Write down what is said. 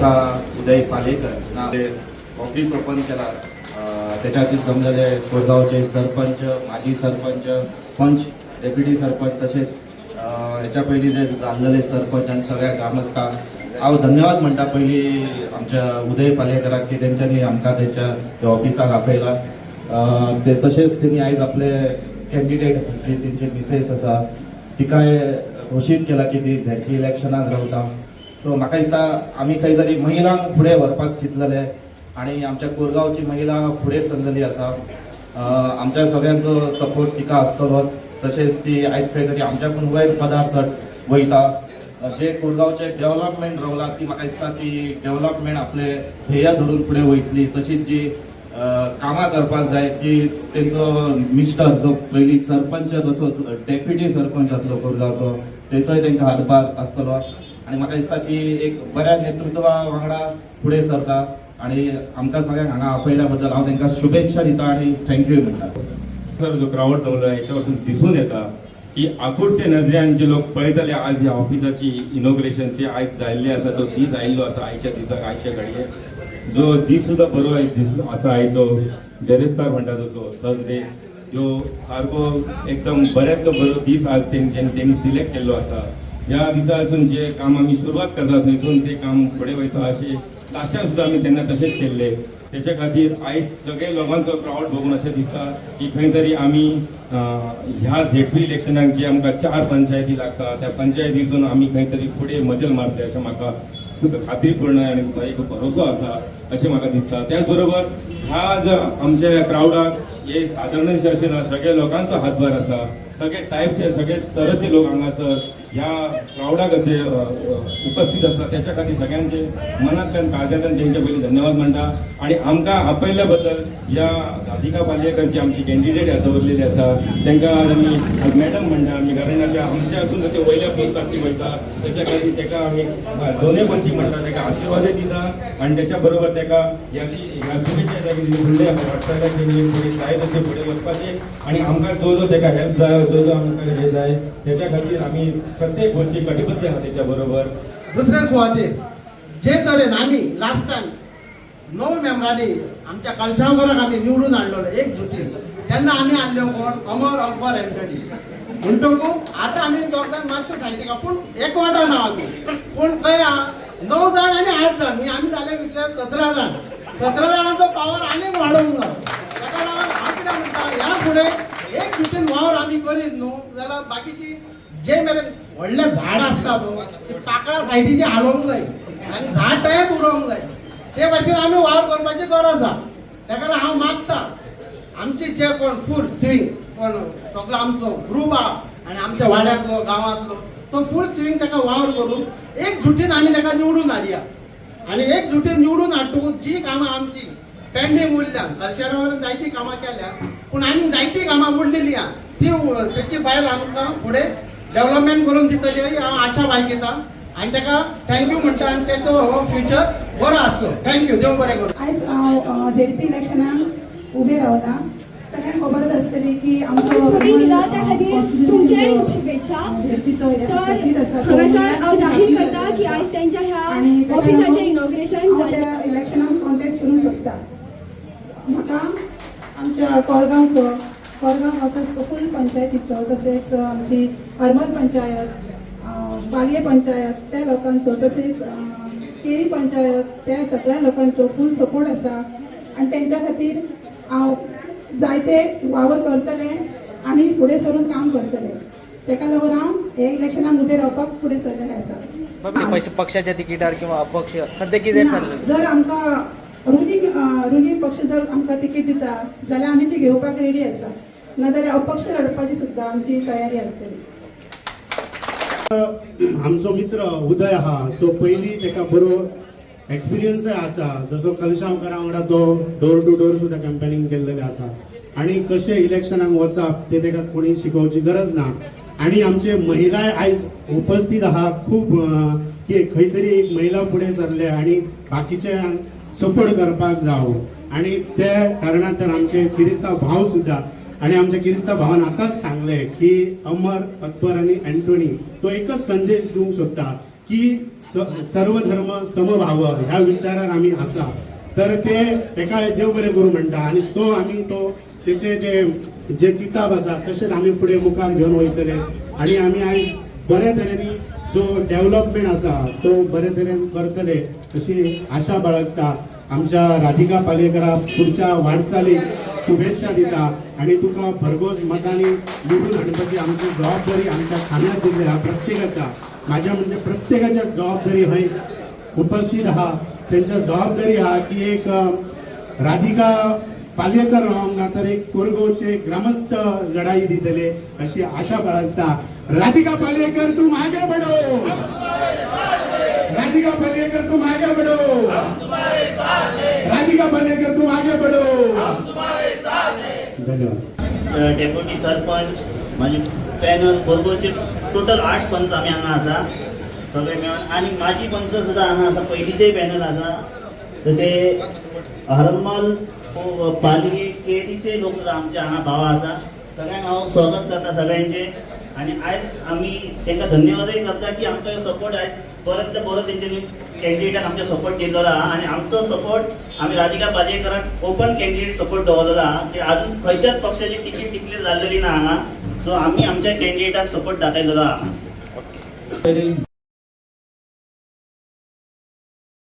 अमृता उदय पालेकर नावे office open केला. त्याच्यातील समजले कोरगावचे सरपंच माजी सरपंच पंच डेप्युटी सरपंच तसेच याच्या पयलीं जे जाल्लेले सरपंच आणि सगळ्या ग्रामस्थांक हांव धन्यवाद म्हणटा पयलीं आमच्या उदय पालेकराक की तेंच्यांनी आमकां तेंच्या त्या ऑफिसाक आपयला ते तशेंच तेणी आयज आपले कॅन्डिडेट जी तेंचे मिसेस आसा तिकाय घोशीत केला की ती झेडपी इलेक्शनाक रावता सो म्हाका दिसता आमी खंय तरी महिलांक फुडें व्हरपाक चिंतलेले. आनी आमच्या कोरगांवची महिला फुडें सरलेली आसा आमच्या सगळ्यांचो सपोर्ट तिका आसतलोच तशेंच ती आयज खंय तरी आमच्याकून वयर पदार चड वयता जे कोरगांवचे डेव्हलपमेंट रावला ती म्हाका दिसता ती डेव्हलपमेंट आपले ध्येय धरून फुडें वयतली तशीच जी कामां करपाक जाय ती तेंचो मिस्टर जो पयलीं सरपंच तसोच डेप्युटी सरपंच आसलो कोरगांवचो तेचोय तेंकां हातभार आसतलो आनी म्हाका दिसता की एक बऱ्या नेतृत्वा वांगडा फुडें सरता आनी आमकां सगळ्यांक हांगा आपयल्या बद्दल हांव तांकां शुभेच्छा दिता आनी थँक्यू म्हणटा सर जो जावलो जमलो याच्यापासून दिसून येता की आकुर्ते नजरेन जे लोक पळयताले आज ह्या ऑफिसाची इनॉग्रेशन ते आयज जाल्ले आसा तो दीस आयिल्लो आसा आयच्या दिसाक आयच्या घडये. जो दीस सुद्दां बरो दिसलो आसा आयचो डेरेस्तार म्हणटा तसो थर्सडे ह्यो सारको एकदम बऱ्यांतलो बरो दीस आज तेंच्यानी तेमी सिलेक्ट केल्लो आसा ह्या दिसातून जे काम आमी सुरवात करता थंयसून ते काम फुडें वयता अशें लास्टाक सुद्दां आमी तेन्ना तशेंच केल्ले त्याच्या खातीर आयज सगळे लोकांचो क्राऊड बघून अशें दिसता की खंय तरी आमी ह्या झेडपी इलेक्शनाक जे आमकां चार पंचायती लागता त्या पंचायतीतून आमी खंय तरी फुडें मजल मारतले अशें म्हाका खात्रीपूर्ण आनी एक भरोसो आसा अशें म्हाका दिसता त्याच बरोबर ह्या ज्या आमच्या क्राऊडाक हे सादारणशे अशें ना सगळ्या लोकांचो हातभार आसा सगळे टायपचे सगळे तरेचे लोक हांगासर ह्या क्राऊडाक असे उपस्थित असतात त्याच्या खातीर सगळ्यांचे मनांतल्यान काळजांतल्यान त्यांच्या पयलीं धन्यवाद म्हणटा आणि आमकां आपयल्या बद्दल ह्या राधिका पालयेकरची आमची कॅन्डिडेट ह्या दवरलेली आसा तांकां आमी मॅडम म्हणटा आमी कारण आता आमच्या असून ते वयल्या पोस्टाक ती वयता त्याच्या खातीर ताका आमी अ, दोनूय पंची म्हणटा ताका आशिर्वादय दिता. आनी त्याच्या बरोबर ताका ह्याची ह्या शुभेच्छा ताका दिली. फुडले वाटचालाक जाय तशें फुडें वचपाचें आणि आमकां जो जो ताका हेल्प जाय जो जो आमकां हे जाय त्याच्या खातीर आमी प्रत्येक गोष्टी कटिबद्ध आहात त्याच्या बरोबर दुसऱ्या सुवातेर जे तरेन आमी लास्ट टायम णव मेंबरांनी आमच्या कलशावकराक आमी निवडून हाडलेलो एक जुटीन तेन्ना आमी आणले कोण? अमर अकबर एंटनी म्हणटकूच आतां आमी दोगांक मातशें सायडीक पूण एकवटा ना आमी पूण खंय आहा णव जाण आनी आठ जाण. न्ही आमी जाले भितर सतरा जाण. सतरा जाणांचो पावर आनीक वाडोवंक जाय काय म्हणटा ह्या फुडें एक जुटीन वावर आमी करीत न्हू जाल्यार बाकीची जे मेरेन व्हडले झाड आसता पळय हो, ती पाकळ्या सायडीची हालोवंक जाय आनी झाड तयार उडोवंक जाय ते भाशेन आमी वावर करपाची गरज आसा ताका लागून हांव मागता. आमचे जे कोण फूल स्विंग कोण सगळो आमचो ग्रूप आहा आनी आमच्या वाड्यांतलो गांवांतलो तो फूल स्विंग ताका वावर करून एक जुटीन आमी ताका निवडून हाडया आणि एक झुटीन निवडून हाडटकूच जी कामां आमची पेंडींग उरल्यान कल्चरावर जायती कामां केल्या. पूण आनी जायती कामां उरलेली आहा ती तेची बायल आमकां फुडें डेव्हलपमेंट करून दितली. ही हांव आशा बाळगिता. आनी ताका थँक्यू म्हणटा आनी तेचो हो फ्युचर बरो आसलो थँक्यू देव बरें करूं. आयज हांव झेडपी इलेक्शनाक उबें रावला सगळ्यांक खबरच आसतली की आमचो तुम्ही दिला त्या खातीर constituency तुमचे जो खूप शुभेच्छा. तर हांव जाहीर. करता की आयज त्यांच्या ह्या ऑफिसाचें इनॉग्रेशन जालें इलेक्शनाक कॉन्टेस्ट करूंक शकता. म्हाका आमच्या कोरगांवचो कोरगांव गांवचो फूल पंचायतीचो तशेंच आमची हरमल पंचायत बालये पंचायत त्या लोकांचो तशेंच अं, केरी पंचायत त्या सगळ्या लोकांचो फूल सपोर्ट आसा आनी तेंच्या खातीर हांव जायते वावर करतले आनी फुडें सरून काम करतले. तेका लागून हांव हे इलेक्शनाक उबें रावपाक फुडें सरलेलें आसा पक्षाच्या तिकीटार किंवा अपक्ष सध्या कितें जर आमकां रुलींग रुनी पक्ष जर आमकां तिकीट दिता जाल्यार आमी ती घेवपाक रेडी आसा. नाजाल्यार अपक्ष लडपाची सुद्दां आमची तयारी आसतली आमचो मित्र उदय आहा जो पयलीं तेका बरो एक्सपिरियन्सय आसा. जसो कलशांवकारा वांगडा तो डोर टू डोर सुद्दां कॅम्पेनिंग केल्लेलें आसा. आनी कशें इलेक्शनाक वचप ते ताका कोणी शिकोवची गरज ना. आनी आमचे महिलाय आयज उपस्थित आहा खूब की खंय तरी एक महिला फुडें सरले आनी बाकीचे सपोर्ट करपाक जावं आनी त्या कारणांतल्यान आमचे किरिस्तांव भाव सुद्दां आणि आमच्या किरिस्ताव भावान आताच सांगले की अमर अकबर आणि अँटोनी तो एकच संदेश दिवंक सोदता की सर्व धर्म समभाव ह्या विचारान आम्ही असा. तर ते एका देव बरें करूं म्हणटा आणि तो आम्ही तो त्याचे जे जे किताब आसा तशेंच आम्ही पुढे मुखार घेऊन वयतले. आणि आम्ही आयज बऱ्या तरेनी जो डेव्हलपमेंट आसा तो बरे तरेन करतले. अशी आशा बाळगता. आमच्या राधिका पालेकरा पुढच्या वाटचालीक शुभेच्छा दिता. आणि तुका भरघोस मतांनी निवडून हाडपाची आमची जबाबदारी आमच्या खांद्यार दिली हा प्रत्येकाच्या माझ्या म्हणजे प्रत्येकाच्या जबाबदारी हय उपस्थित आहा त्यांच्या जबाबदारी हा की एक राधिका पालयेकर रावंक ना तर एक कोरगावचे ग्रामस्थ लढाई दितले अशी आशा बाळगता. राधिका पालयेकर तू मागे पडो. राधिका पालयेकर तू मागे बडो राधिका पालयेकर तू मागे बडो धन्यवाद। डेप्युटी सरपंच माझे पॅनल भरपूरचे टोटल आठ पंच आम्ही हांगा आसा सगळे मेळून. आणि माझी पंच सुद्धा हांगा आसा पयलींचेय पॅनल आसा जसे हरमल हो, पालये केरीचे लोक सुद्धा आमचे हांगा भाव आसा सगळ्यांक हांव हो, स्वागत करता सगळ्यांचे. आणि आयज आमी त्यांना धन्यवादय करता की आमकां सपोर्ट आयज परत ते परत तेंच्यांनी कॅन्डिडेटाक आमच्या सपोर्ट दिलेलो आहा आणि आमचो सपोर्ट आमी राधिका पालयेकरांक ओपन कॅन्डिडेट सपोर्ट दवरलेला आहा अजून खंयच्याच पक्षाची तिकीट डिक्लेअर जाल्लेली ना हांगा सो आमी आमच्या कॅन्डिडेटाक सपोर्ट दाखयलेलो आहा